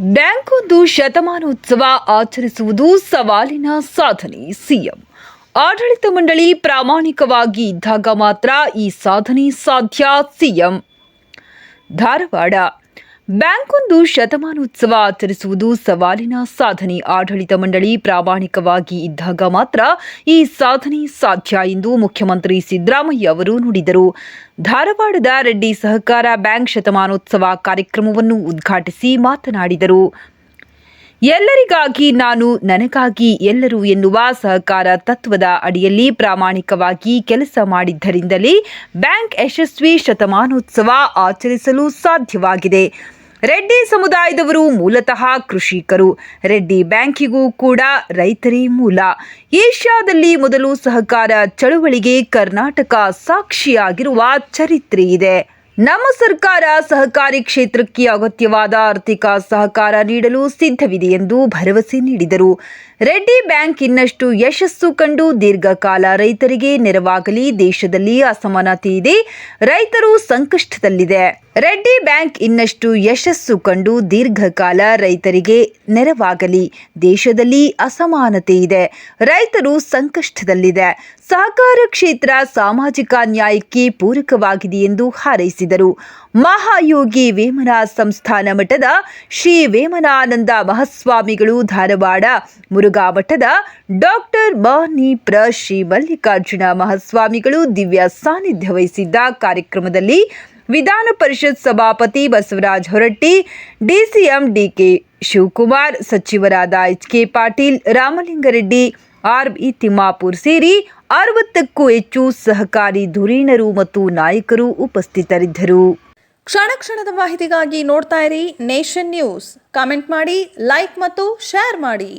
ಬ್ಯಾಂಕೊಂದು ಶತಮಾನೋತ್ಸವ ಆಚರಿಸುವುದು ಸವಾಲಿನ ಸಾಧನೆ, ಸಿಎಂ. ಆಡಳಿತ ಮಂಡಳಿ ಪ್ರಾಮಾಣಿಕವಾಗಿ ಇದ್ದಾಗ ಮಾತ್ರ ಈ ಸಾಧನೆ ಸಾಧ್ಯ, ಸಿಎಂ. ಧಾರವಾಡ. ಬ್ಯಾಂಕೊಂದು ಶತಮಾನೋತ್ಸವ ಆಚರಿಸುವುದು ಸವಾಲಿನ ಸಾಧನೆ. ಆಡಳಿತ ಮಂಡಳಿ ಪ್ರಾಮಾಣಿಕವಾಗಿ ಇದ್ದಾಗ ಮಾತ್ರ ಈ ಸಾಧನೆ ಸಾಧ್ಯ ಎಂದು ಮುಖ್ಯಮಂತ್ರಿ ಸಿದ್ದರಾಮಯ್ಯ ಅವರು ನುಡಿದರು. ಧಾರವಾಡದ ರೆಡ್ಡಿ ಸಹಕಾರ ಬ್ಯಾಂಕ್ ಶತಮಾನೋತ್ಸವ ಕಾರ್ಯಕ್ರಮವನ್ನು ಉದ್ಘಾಟಿಸಿ ಮಾತನಾಡಿದರು. ಎಲ್ಲರಿಗಾಗಿ ನಾನು ನನಗಾಗಿ ಎಲ್ಲರೂ ಎನ್ನುವ ಸಹಕಾರ ತತ್ವದ ಅಡಿಯಲ್ಲಿ ಪ್ರಾಮಾಣಿಕವಾಗಿ ಕೆಲಸ ಮಾಡಿದ್ದರಿಂದಲೇ ಬ್ಯಾಂಕ್ ಯಶಸ್ವಿ ಶತಮಾನೋತ್ಸವ ಆಚರಿಸಲು ಸಾಧ್ಯವಾಗಿದೆ. ರೆಡ್ಡಿ ಸಮುದಾಯದವರು ಮೂಲತಃ ಕೃಷಿಕರು. ರೆಡ್ಡಿ ಬ್ಯಾಂಕಿಗೂ ಕೂಡ ರೈತರೇ ಮೂಲ. ಏಷ್ಯಾದಲ್ಲಿ ಮೊದಲು ಸಹಕಾರ ಚಳುವಳಿಗೆ ಕರ್ನಾಟಕ ಸಾಕ್ಷಿಯಾಗಿರುವ ಚರಿತ್ರೆ ಇದೆ. ನಮ್ಮ ಸರ್ಕಾರ ಸಹಕಾರಿ ಕ್ಷೇತ್ರಕ್ಕೆ ಅಗತ್ಯವಾದ ಆರ್ಥಿಕ ಸಹಕಾರ ನೀಡಲು ಸಿದ್ಧವಿದೆ ಎಂದು ಭರವಸೆ ನೀಡಿದರು. ರೆಡ್ಡಿ ಬ್ಯಾಂಕ್ ಇನ್ನಷ್ಟು ಯಶಸ್ಸು ಕಂಡು ದೀರ್ಘಕಾಲ ರೈತರಿಗೆ ನೆರವಾಗಲಿ, ದೇಶದಲ್ಲಿ ಅಸಮಾನತೆ ಇದೆ, ರೈತರು ಸಂಕಷ್ಟದಲ್ಲಿದೆ. ರೆಡ್ಡಿ ಬ್ಯಾಂಕ್ ಇನ್ನಷ್ಟು ಯಶಸ್ಸು ಕಂಡು ದೀರ್ಘಕಾಲ ರೈತರಿಗೆ ನೆರವಾಗಲಿ. ದೇಶದಲ್ಲಿ ಅಸಮಾನತೆ ಇದೆ. ರೈತರು ಸಂಕಷ್ಟದಲ್ಲಿದೆ. ಸಹಕಾರ ಕ್ಷೇತ್ರ ಸಾಮಾಜಿಕ ನ್ಯಾಯಕ್ಕೆ ಪೂರಕವಾಗಿದೆ ಎಂದು ಹಾರೈಸಿದರು. ಮಹಾಯೋಗಿ ವೇಮನ ಸಂಸ್ಥಾನ ಮಠದ ಶ್ರೀ ವೇಮನಾನಂದ ಮಹಾಸ್ವಾಮಿಗಳು ಧಾರವಾಡ, ಮುರುಘಾ ಮಠದ ಡಾಕ್ಟರ್ ಬಾನಿ ಪ್ರ ಶ್ರೀ ಮಲ್ಲಿಕಾರ್ಜುನ ಮಹಾಸ್ವಾಮಿಗಳು ದಿವ್ಯ ಸಾನ್ನಿಧ್ಯ ವಹಿಸಿದ್ದ ಕಾರ್ಯಕ್ರಮದಲ್ಲಿ ವಿಧಾನ ಪರಿಷತ್ ಸಭಾಪತಿ ಬಸವರಾಜ್ ಹೊರಟ್ಟಿ, ಡಿಸಿಎಂ ಡಿಕೆ ಶಿವಕುಮಾರ್, ಸಚಿವರಾದ H K Patil, Ramalingareddy, RB Timmapur ಸೇರಿ ಅರವತ್ತಕ್ಕೂ ಹೆಚ್ಚು ಸಹಕಾರಿ ಧುರೀಣರು ಮತ್ತು ನಾಯಕರು ಉಪಸ್ಥಿತರಿದ್ದರು. ಕ್ಷಣ ಕ್ಷಣದ ಮಾಹಿತಿಗಾಗಿ ನೋಡ್ತಾ ಇರಿ ನೇಷನ್ ನ್ಯೂಸ್. ಕಾಮೆಂಟ್ ಮಾಡಿ, ಲೈಕ್ ಮತ್ತು ಶೇರ್ ಮಾಡಿ.